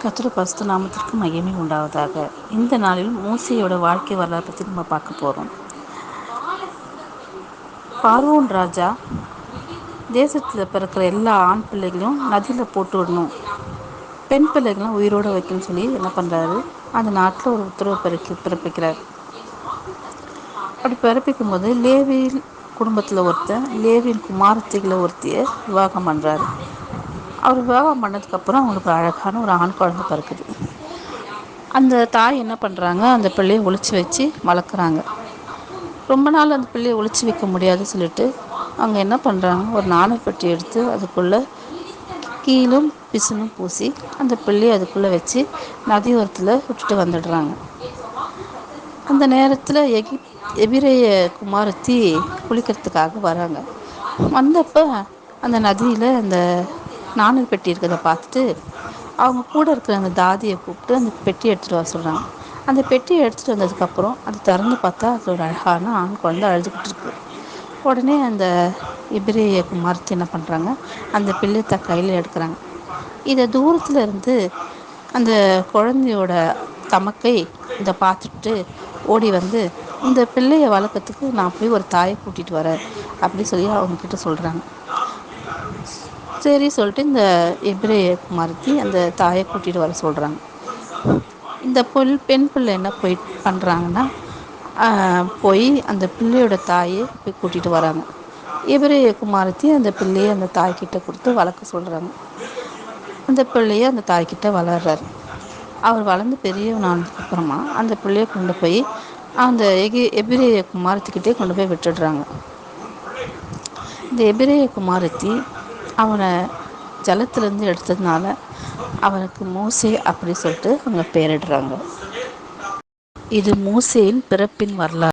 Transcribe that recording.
கர்த்தருடைய பரிசுத்த நாமத்திற்கு மகிமை உண்டாவதாக. இந்த நாளில் மூசையோட வாழ்க்கை வரலாறு பற்றி நம்ம பார்க்க போகிறோம் பார்வோன் ராஜா தேசத்தில் பிறக்கிற எல்லா ஆண் பிள்ளைகளையும் நதியில் போட்டு விடணும். பெண் பிள்ளைகளும் உயிரோடு வைக்கணும்னு சொல்லி என்ன பண்ணுறாரு அந்த நாட்டில் ஒரு உத்தரவு பிறக்கி பிறப்பிக்கிறார். அப்படி பிறப்பிக்கும் போது லேவி குடும்பத்தில் ஒருத்தன் லேவியின் குமாரத்திகளை ஒருத்தியை விவாகம் பண்ணுறாரு அவர் விவாகம் பண்ணதுக்கப்புறம் அவங்களுக்கு ஒரு அழகான ஒரு ஆண் குழந்தை பிறக்குது. அந்த தாய் என்ன பண்ணுறாங்க அந்த பிள்ளையை ஒழிச்சு வச்சு வளர்க்குறாங்க. ரொம்ப நாள் அந்த பிள்ளையை ஒழிச்சு வைக்க முடியாதுன்னு சொல்லிட்டு அவங்க என்ன பண்ணுறாங்க ஒரு நாணப்பட்டி எடுத்து அதுக்குள்ளே கீழும் பிசுனும் பூசி அந்த பிள்ளையை அதுக்குள்ளே வச்சு நதி ஓரத்தில் விட்டுட்டு வந்துடுறாங்க. அந்த நேரத்தில் எகி எபிரைய குமாரத்தி குளிக்கிறதுக்காக வராங்க. வந்தப்போ அந்த நதியில் அந்த நானூறு பெட்டி இருக்கிறத பார்த்துட்டு அவங்க கூட இருக்கிற அந்த தாதியை கூப்பிட்டு அந்த பெட்டி எடுத்துகிட்டு வர சொல்கிறாங்க அந்த பெட்டியை எடுத்துகிட்டு வந்ததுக்கப்புறம் அது திறந்து பார்த்தா அது ஒரு அழகான ஆண் குழந்தை அழுதுகிட்டு இருக்கு. உடனே அந்த எபிரேய குமாரத்தி என்ன பண்ணுறாங்க அந்த பிள்ளைத்த கையில் எடுக்கிறாங்க. இதை தூரத்தில் இருந்து அந்த குழந்தையோட தமக்கை இதை பார்த்துட்டு ஓடி வந்து இந்த பிள்ளையை வளர்க்கறதுக்கு நான் போய் ஒரு தாயை கூட்டிகிட்டு வரேன் அப்படி சொல்லி அவங்கக்கிட்ட சொல்கிறாங்க சரி சொல்லிட்டு இந்த எபிரேய குமாரத்தி அந்த தாயை கூட்டிகிட்டு வர சொல்கிறாங்க இந்த பொல் பெண் பிள்ளை என்ன போய் பண்ணுறாங்கன்னா போய் அந்த பிள்ளையோட தாயை போய் கூட்டிகிட்டு வராங்க. எபிரேய குமாரத்தி அந்த பிள்ளையை அந்த தாய்கிட்ட கொடுத்து வளர்க்க சொல்கிறாங்க அந்த பிள்ளையை அந்த தாய்கிட்ட வளர்றாரு. அவர் வளர்ந்து பெரியவனானதுக்கு அப்புறமா அந்த பிள்ளைய கொண்டு போய் அந்த எகி எபிரேய குமாரத்திக்கிட்டே கொண்டு போய் விட்டுடுறாங்க. இந்த எபிரேய குமாரத்தி அவனை ஜலத்திலேருந்து எடுத்ததுனால அவனுக்கு மூசே அப்படி சொல்லிட்டு அவங்க பேரிடுறாங்க. இது மூசையின் பிறப்பின் வரலாறு.